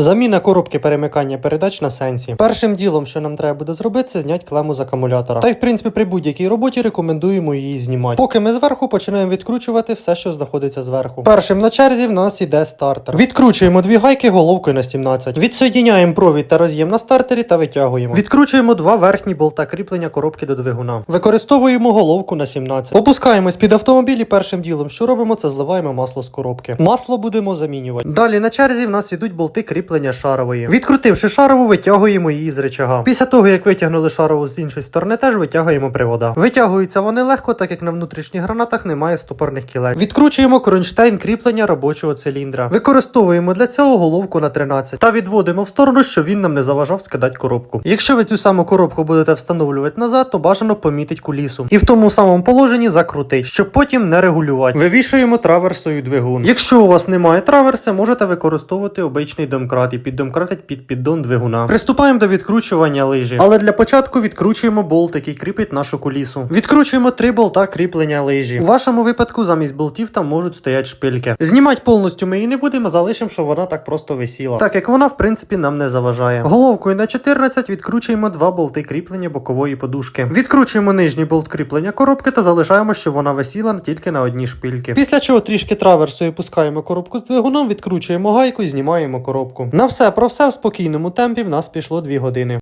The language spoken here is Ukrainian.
Заміна коробки перемикання передач на сенсі. Першим ділом, що нам треба буде зробити, це зняти клему з акумулятора. Та й в принципі при будь-якій роботі рекомендуємо її знімати. Поки ми зверху починаємо відкручувати все, що знаходиться зверху. Першим на черзі в нас іде стартер. Відкручуємо дві гайки головкою на 17. Відсоєдняємо провід та роз'єм на стартері та витягуємо. Відкручуємо два верхні болта кріплення коробки до двигуна. Використовуємо головку на 17. Опускаємось під автомобіль і першим ділом, що робимо, це зливаємо масло з коробки. Масло будемо замінювати. Далі на черзі в нас ідуть болти кріплення шарової. Відкрутивши шарову, витягуємо її з речага. Після того, як витягнули шарову з іншої сторони, теж витягуємо привода. Витягуються вони легко, так як на внутрішніх гранатах немає стопорних кілець. Відкручуємо кронштейн кріплення робочого циліндра. Використовуємо для цього головку на 13 та відводимо в сторону, щоб він нам не заважав скидати коробку. Якщо ви цю саму коробку будете встановлювати назад, то бажано помітить кулісу. І в тому самому положенні закрутить, щоб потім не регулювати. Вивішуємо траверсою двигун. Якщо у вас немає траверси, можете використовувати обичний домкрат і піддомкратить під піддон двигуна. Приступаємо до відкручування лижі. Але для початку відкручуємо болт, який кріпить нашу кулісу. Відкручуємо три болта кріплення лижі. У вашому випадку замість болтів там можуть стояти шпильки. Знімати повністю ми її не будемо, залишимо, щоб вона так просто висіла. Так як вона, в принципі, нам не заважає. Головкою на 14 відкручуємо два болти кріплення бокової подушки. Відкручуємо нижній болт кріплення коробки та залишаємо, щоб вона висіла тільки на одній шпильки. Після чого трішки траверсою пускаємо коробку з двигуном, відкручуємо гайку і знімаємо коробку. На все про все в спокійному темпі в нас пішло 2 години.